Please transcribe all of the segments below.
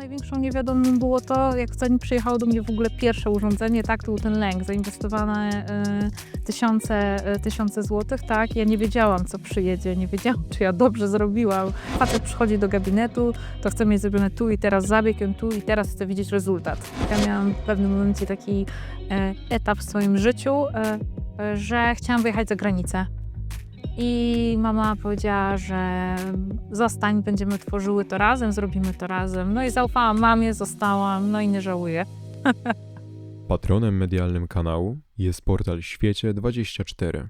największą niewiadomą było to, jak zanim przyjechało do mnie w ogóle pierwsze urządzenie, tak, to był ten lęk, zainwestowane y, tysiące, y, tysiące złotych, tak, ja nie wiedziałam, co przyjedzie, nie wiedziałam, czy ja dobrze zrobiłam. Facet przychodzi do gabinetu, to chce mieć zrobione tu i teraz zabieg, on tu i teraz chcę widzieć rezultat. Ja miałam w pewnym momencie taki e, etap w swoim życiu, e, że chciałam wyjechać za granicę. I mama powiedziała, że zostań, będziemy tworzyły to razem, zrobimy to razem. No i zaufałam mamie, zostałam, no i nie żałuję. Patronem medialnym kanału jest portal Świecie24.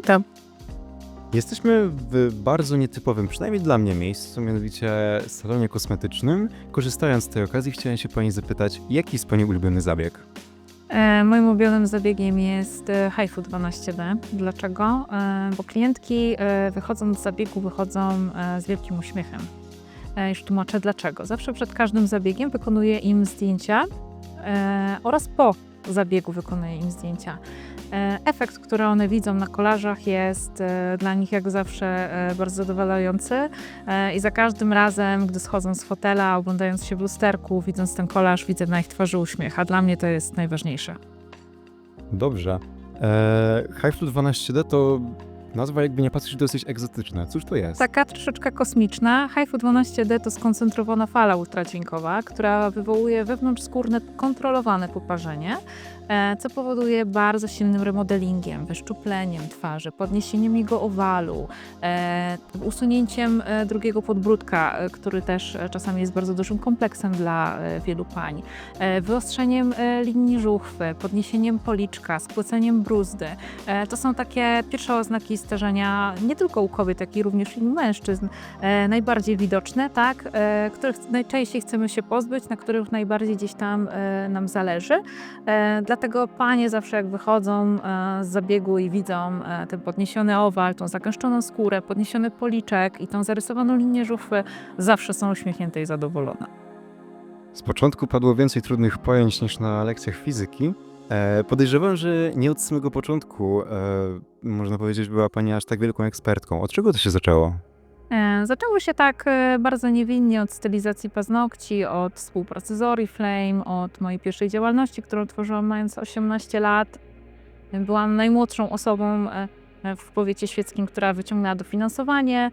Witam. Jesteśmy w bardzo nietypowym, przynajmniej dla mnie, miejscu, mianowicie salonie kosmetycznym. Korzystając z tej okazji, chciałem się Pani zapytać, jaki jest Pani ulubiony zabieg? E, moim ulubionym zabiegiem jest e, HIFU 12D. Dlaczego? E, bo klientki e, wychodząc z zabiegu wychodzą e, z wielkim uśmiechem. E, już tłumaczę dlaczego. Zawsze przed każdym zabiegiem wykonuję im zdjęcia e, oraz po zabiegu wykonuję im zdjęcia. E, Efekt, który one widzą na kolażach jest e, dla nich jak zawsze e, bardzo zadowalający i za każdym razem, gdy schodzą z fotela, oglądając się w lusterku, widząc ten kolaż, widzę na ich twarzy uśmiech, a dla mnie to jest najważniejsze. Dobrze. Eee, Hive 12D to nazwa jakby nie patrzeć dosyć egzotyczna. Cóż to jest? Taka troszeczkę kosmiczna. HIFU 12D to skoncentrowana fala ultradźwiękowa, która wywołuje wewnątrzskórne kontrolowane poparzenie, co powoduje bardzo silnym remodelingiem, wyszczupleniem twarzy, podniesieniem jego owalu, e, usunięciem e, drugiego podbródka, e, który też e, czasami jest bardzo dużym kompleksem dla e, wielu pań, e, wyostrzeniem e, linii żuchwy, podniesieniem policzka, spłyceniem bruzdy. E, To są takie pierwsze oznaki starzenia nie tylko u kobiet, jak i również u mężczyzn. E, najbardziej widoczne, tak, e, których najczęściej chcemy się pozbyć, na których najbardziej gdzieś tam e, nam zależy. E, dlatego panie zawsze jak wychodzą e, z zabiegu i widzą e, ten podniesiony owal, tą zagęszczoną skórę, podniesiony policzek i tą zarysowaną linię żuchwy, zawsze są uśmiechnięte i zadowolone. Z początku padło więcej trudnych pojęć niż na lekcjach fizyki. E, podejrzewam, że nie od samego początku, można powiedzieć, była Pani aż tak wielką ekspertką. Od czego to się zaczęło? E, Zaczęło się tak e, bardzo niewinnie od stylizacji paznokci, od współpracy z Oriflame, od mojej pierwszej działalności, którą tworzyłam mając 18 lat. Byłam najmłodszą osobą e, w powiecie świeckim, która wyciągnęła dofinansowanie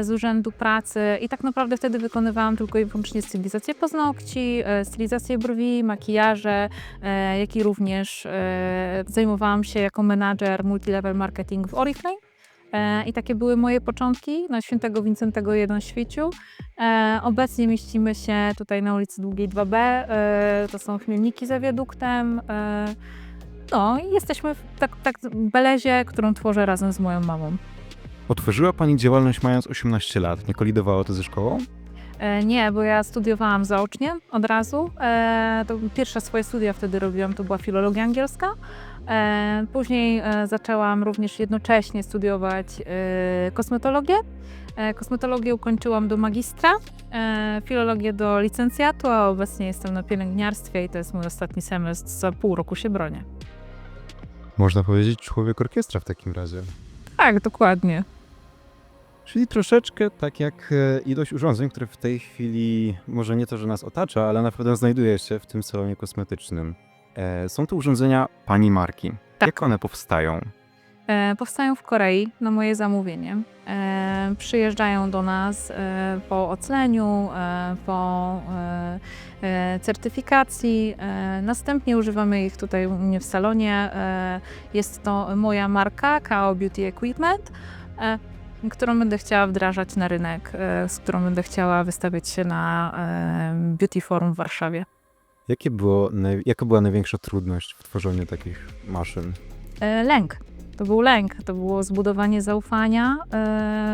z Urzędu Pracy i tak naprawdę wtedy wykonywałam tylko i wyłącznie stylizację paznokci, stylizację brwi, makijaże, jak i również zajmowałam się jako menadżer multilevel marketing w Oriflame. E, I takie były moje początki na świętego Wincentego 1 Świeciu. E, obecnie mieścimy się tutaj na ulicy Długiej 2B. E, to są chmielniki za wiaduktem. No i jesteśmy w tak, tak belezie, którą tworzę razem z moją mamą. Otworzyła Pani działalność mając 18 lat. Nie kolidowało to ze szkołą? E, nie, bo ja studiowałam zaocznie od razu. E, to pierwsze swoje studia wtedy robiłam, to była filologia angielska. E, później zaczęłam również jednocześnie studiować kosmetologię. Kosmetologię ukończyłam do magistra, filologię do licencjatu, a obecnie jestem na pielęgniarstwie i to jest mój ostatni semestr. Za pół roku się bronię. Można powiedzieć człowiek orkiestra w takim razie. Tak, dokładnie. Czyli troszeczkę tak jak e, ilość urządzeń, które w tej chwili, może nie to, że nas otacza, ale naprawdę znajduje się w tym salonie kosmetycznym. E, są to urządzenia pani marki. Tak. Jak one powstają? E, powstają w Korei na moje zamówienie. E, przyjeżdżają do nas e, po ocleniu, e, po e, e, certyfikacji. E, następnie używamy ich tutaj u mnie w salonie. E, jest to moja marka KO Beauty Equipment. E, którą będę chciała wdrażać na rynek, e, z którą będę chciała wystawiać się na e, Beauty Forum w Warszawie. Jakie było, jaka była największa trudność w tworzeniu takich maszyn? E, Lęk. To był lęk, to było zbudowanie zaufania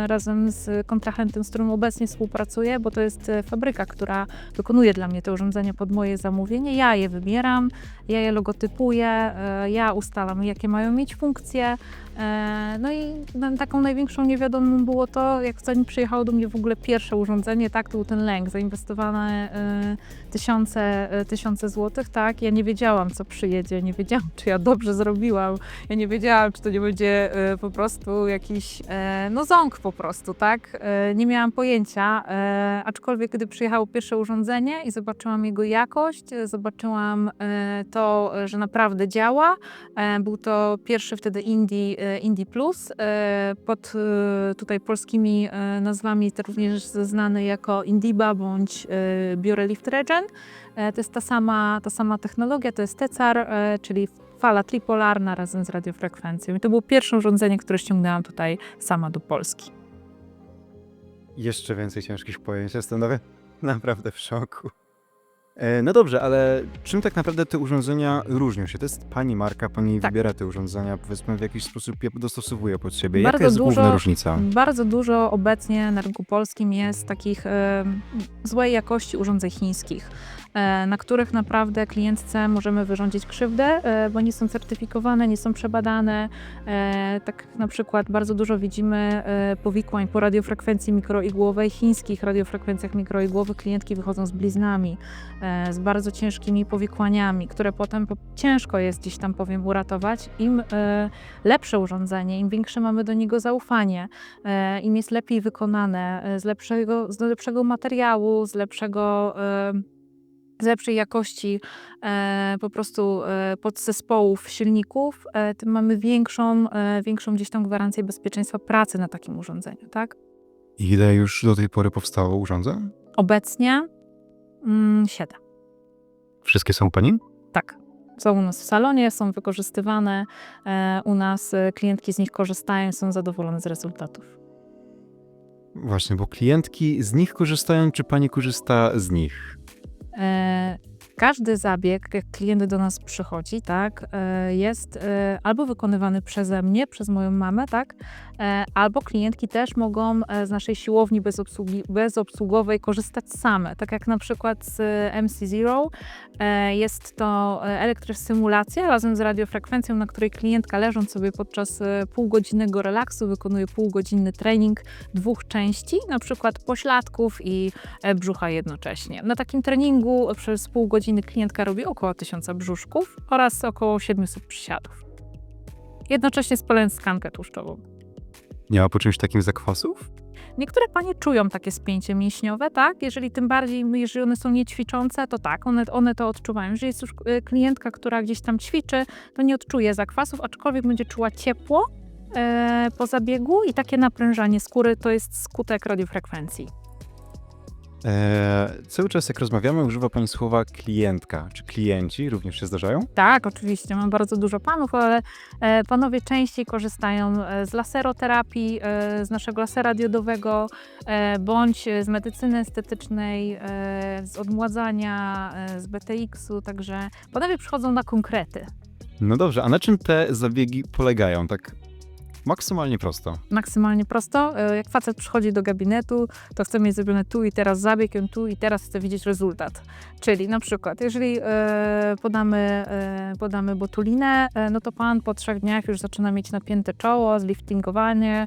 razem z kontrahentem, z którym obecnie współpracuję, bo to jest fabryka, która wykonuje dla mnie te urządzenia pod moje zamówienie. Ja je wybieram, ja je logotypuję, ja ustalam, jakie mają mieć funkcje. E, No i taką największą niewiadomą było to, jak zanim przyjechało do mnie w ogóle pierwsze urządzenie, tak, to był ten lęk, zainwestowane e, tysiące, e, tysiące złotych, tak, ja nie wiedziałam, co przyjedzie, nie wiedziałam, czy ja dobrze zrobiłam, ja nie wiedziałam, czy to nie będzie po prostu jakiś, no ząg po prostu, tak, nie miałam pojęcia, aczkolwiek gdy przyjechało pierwsze urządzenie i zobaczyłam jego jakość, zobaczyłam to, że naprawdę działa, Był to pierwszy wtedy Indie, Indie Plus, e, pod e, tutaj polskimi nazwami to również znany jako Indiba bądź e, Biorelift Regen. To jest ta sama, ta sama technologia, to jest Tecar, czyli fala tripolarna razem z radiofrekwencją. I to było pierwsze urządzenie, które ściągnęłam tutaj sama do Polski. Jeszcze więcej ciężkich pojęć. Jestem nawet naprawdę w szoku. E, No dobrze, ale czym tak naprawdę te urządzenia różnią się? To jest pani marka, pani Tak. wybiera te urządzenia, powiedzmy w jakiś sposób je dostosowuje pod siebie. Bardzo Jaka jest główna dużo- różnica? Bardzo dużo obecnie na rynku polskim jest takich e, złej jakości urządzeń chińskich, na których naprawdę klientce możemy wyrządzić krzywdę, e, bo nie są certyfikowane, nie są przebadane. E, tak na przykład bardzo dużo widzimy e, powikłań po radiofrekwencji mikroigłowej, chińskich radiofrekwencjach mikroigłowych. Klientki wychodzą z bliznami, e, z bardzo ciężkimi powikłaniami, które potem po, ciężko jest gdzieś tam powiem uratować. Im e, lepsze urządzenie, im większe mamy do niego zaufanie, e, im jest lepiej wykonane, e, z lepszego, z lepszego materiału, z lepszego. Z lepszej jakości e, po prostu e, podzespołów silników, e, tym mamy większą, e, większą gdzieś tam gwarancję bezpieczeństwa pracy na takim urządzeniu, tak? Ile już do tej pory powstało urządzeń? Obecnie mm, siedem. Wszystkie są pani? Tak. Są u nas w salonie, są wykorzystywane. E, u nas e, klientki z nich korzystają, są zadowolone z rezultatów. Właśnie, bo klientki z nich korzystają, czy pani korzysta z nich? E, każdy zabieg, jak klient do nas przychodzi, tak, e, jest e, albo wykonywany przeze mnie, przez moją mamę, tak, e, albo klientki też mogą z naszej siłowni bezobsługi, bezobsługowej korzystać same. Tak jak na przykład z MC Zero e, jest to e, elektrosymulacja razem z radiofrekwencją, na której klientka leżąc sobie podczas półgodzinnego relaksu wykonuje półgodzinny trening dwóch części, na przykład pośladków i brzucha jednocześnie. Na takim treningu przez pół godziny klientka robi około 1000 brzuszków oraz około 700 przysiadów. Jednocześnie spalając skankę tłuszczową. Nie ma po czymś takim zakwasów? Niektóre panie czują takie spięcie mięśniowe, tak? Jeżeli tym bardziej, jeżeli one są niećwiczące, to tak, one, one to odczuwają. Jeżeli jest już e, klientka, która gdzieś tam ćwiczy, to nie odczuje zakwasów, aczkolwiek będzie czuła ciepło e, po zabiegu i takie naprężanie skóry to jest skutek radiofrekwencji. Eee, cały czas jak rozmawiamy używa pani słowa klientka. Czy klienci również się zdarzają? Tak, oczywiście, mam bardzo dużo panów, ale e, panowie częściej korzystają e, z laseroterapii, e, z naszego lasera diodowego, e, bądź z medycyny estetycznej, e, z odmładzania, e, z BTX-u, także panowie przychodzą na konkrety. No dobrze, a na czym te zabiegi polegają? Tak maksymalnie prosto. Maksymalnie prosto. E, Jak facet przychodzi do gabinetu, to chce mieć zrobione tu i teraz zabieg, on tu i teraz chce widzieć rezultat. Czyli na przykład, jeżeli e, podamy, e, podamy botulinę, no to pan po trzech dniach już zaczyna mieć napięte czoło, zliftingowanie,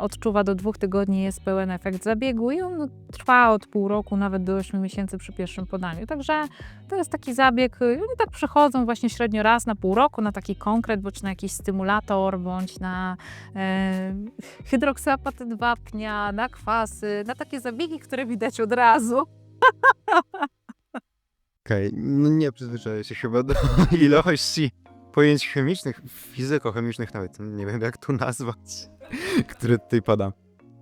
odczuwa do dwóch tygodni jest pełen efekt zabiegu i on trwa od pół roku, nawet do 8 miesięcy przy pierwszym podaniu. Także to jest taki zabieg, oni tak przychodzą właśnie średnio raz na pół roku na taki konkret, bądź na jakiś stymulator, bądź na e, hydroksyapatyd wapnia, na kwasy, na takie zabiegi, które widać od razu. Okej, no nie przyzwyczaję się chyba do ilości pojęć chemicznych, fizykochemicznych nawet, nie wiem jak to nazwać, które tutaj pada.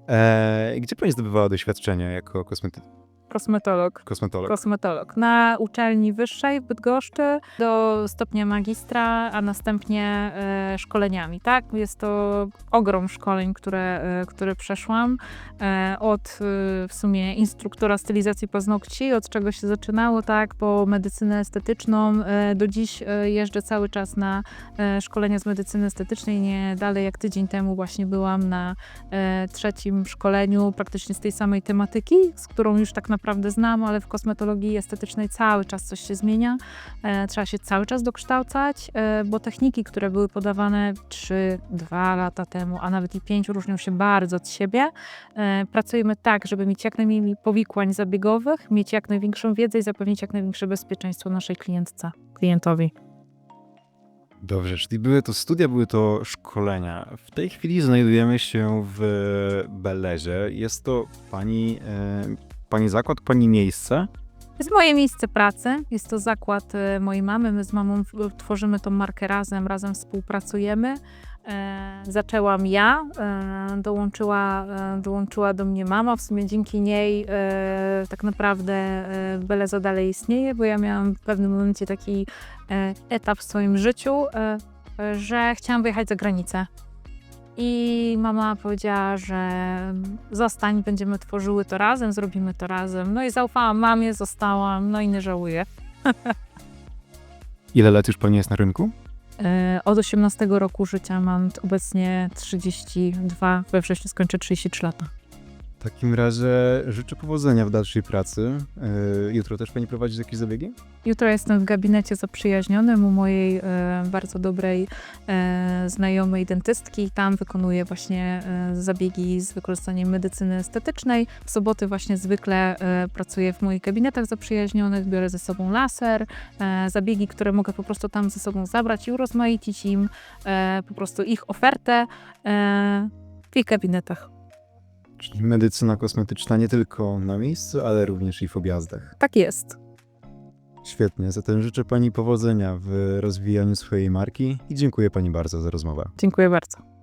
Eee, gdzie pani zdobywała doświadczenie jako kosmetyczka? Kosmetolog. Kosmetolog. Kosmetolog. Na uczelni wyższej w Bydgoszczy do stopnia magistra, a następnie e, szkoleniami, tak? Jest to ogrom szkoleń, które, e, które przeszłam. E, od e, w sumie instruktora stylizacji paznokci, od czego się zaczynało, tak? Po medycynę estetyczną. E, do dziś e, jeżdżę cały czas na e, szkolenia z medycyny estetycznej. Nie dalej jak tydzień temu właśnie byłam na e, trzecim szkoleniu praktycznie z tej samej tematyki, z którą już tak naprawdę znam, ale w kosmetologii estetycznej cały czas coś się zmienia. E, trzeba się cały czas dokształcać, e, bo techniki, które były podawane 3-2 lata temu, a nawet i 5 różnią się bardzo od siebie. E, pracujemy tak, żeby mieć jak najmniej powikłań zabiegowych, mieć jak największą wiedzę i zapewnić jak największe bezpieczeństwo naszej klientce, klientowi. Dobrze, czyli były to studia, były to szkolenia. W tej chwili znajdujemy się w Belezie. Jest to pani, pani zakład, pani miejsce. To jest moje miejsce pracy, jest to zakład e, mojej mamy. My z mamą tworzymy tą markę razem, razem współpracujemy. E, zaczęłam ja, e, dołączyła, e, dołączyła do mnie mama. W sumie dzięki niej e, tak naprawdę e, Beleza dalej istnieje, bo ja miałam w pewnym momencie taki e, etap w swoim życiu, e, że chciałam wyjechać za granicę. I mama powiedziała, że zostań, będziemy tworzyły to razem, zrobimy to razem. No i zaufałam mamie, zostałam, no i nie żałuję. Ile lat już pani jest na rynku? E, Od 18 roku życia mam obecnie 32, we wrześniu skończę 33 lata. Takim razie życzę powodzenia w dalszej pracy. E, Jutro też pani prowadzi jakieś zabiegi? Jutro jestem w gabinecie zaprzyjaźnionym u mojej e, bardzo dobrej e, znajomej dentystki. Tam wykonuję właśnie e, zabiegi z wykorzystaniem medycyny estetycznej. W soboty właśnie zwykle e, pracuję w moich gabinetach zaprzyjaźnionych, biorę ze sobą laser, e, zabiegi, które mogę po prostu tam ze sobą zabrać i urozmaicić im e, po prostu ich ofertę e, w ich gabinetach. Czyli medycyna kosmetyczna nie tylko na miejscu, ale również i w objazdach. Tak jest. Świetnie, zatem życzę pani powodzenia w rozwijaniu swojej marki i dziękuję pani bardzo za rozmowę. Dziękuję bardzo.